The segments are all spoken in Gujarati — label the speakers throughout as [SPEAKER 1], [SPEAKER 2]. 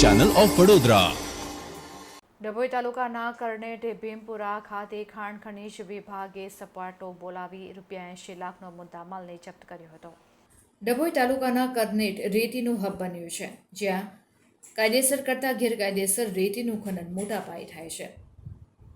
[SPEAKER 1] ચેનલ ઓફ વડોદરા
[SPEAKER 2] ડભોઈ તાલુકાના કરનેટ ભીમપુરા ખાતે ખાણ ખનીજ વિભાગે સપાટો બોલાવી રૂપિયા એંશી લાખનો મુદ્દામાલને જપ્ત કર્યો હતો. ડભોઈ તાલુકાના કરનેટ રેતીનું હબ બન્યું છે જ્યાં કાયદેસર કરતાં ગેરકાયદેસર રેતીનું ખનન મોટા પાયે થાય છે.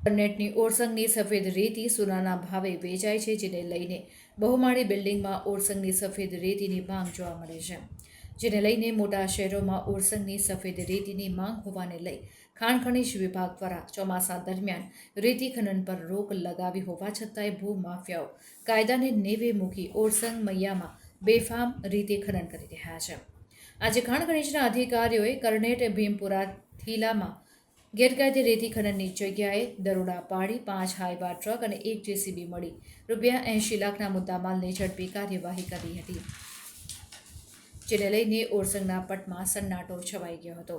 [SPEAKER 2] કરનેટની ઓરસંગની સફેદ રેતી સોનાના ભાવે વેચાય છે જેને લઈને બહુમાળી બિલ્ડિંગમાં ઓરસંગની સફેદ રેતીની માંગ જોવા મળે છે. જેને લઈને મોટા શહેરોમાં ઓરસંગની સફેદ રેતીની માંગ હોવાને લઈ ખાણ ખનીજ વિભાગ દ્વારા ચોમાસા દરમિયાન રેતી ખનન પર રોક લગાવી હોવા છતાંય ભૂમાફિયાઓ કાયદાને નેવે મૂકી ઓરસંગ મૈયામાં બેફામ રીતે ખનન કરી રહ્યા છે. આજે ખાણ ખનીજના અધિકારીઓએ કરનેટ ભીમપુરા થીલામાં ગેરકાયદે રેતી ખનનની જગ્યાએ દરોડા પાડી પાંચ હાઈવા ટ્રક અને એક જેસીબી મળી. રૂપિયા એંશી લાખના મુદ્દામાલને ઝડપી કાર્યવાહી કરી હતી. જેને લઈને ઓરસંગના પટમાં સન્નાટો છવાઈ ગયો હતો.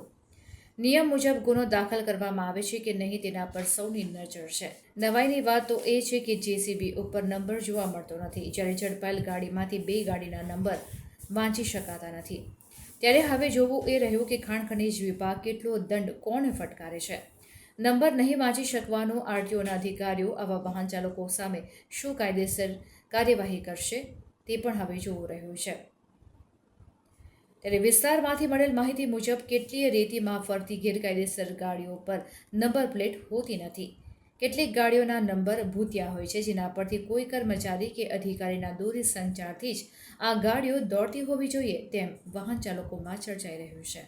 [SPEAKER 2] નિયમ મુજબ ગુનો દાખલ કરવામાં આવે છે કે નહીં તેના પર સૌની નજર છે. નવાઈની વાત તો એ છે કે જેસીબી ઉપર નંબર જોવા મળતો નથી. જ્યારે ઝડપાયેલ ગાડીમાંથી બે ગાડીના નંબર વાંચી શકાતા નથી. ત્યારે હવે જોવું એ રહ્યું કે ખાણ ખનીજ વિભાગ કેટલો દંડ કોણે ફટકારે છે? નંબર નહીં વાંચી શકવાનો આરટીઓના અધિકારીઓ આવા વાહન ચાલકો સામે શું કાયદેસર કાર્યવાહી કરશે તે પણ હવે જોવું રહ્યું છે. ત્યારે વિસ્તારમાંથી મળેલ માહિતી મુજબ કેટલીય રેતીમાં ફરતી ગેરકાયદેસર ગાડીઓ પર નંબર પ્લેટ હોતી નથી. કેટલીક ગાડીઓના નંબર ભૂતિયા હોય છે, જેના પરથી કોઈ કર્મચારી કે અધિકારીના દૂરી સંચારથી જ આ ગાડીઓ દોડતી હોવી જોઈએ તેમ વાહન ચાલકોમાં ચર્ચાઈ રહ્યું છે.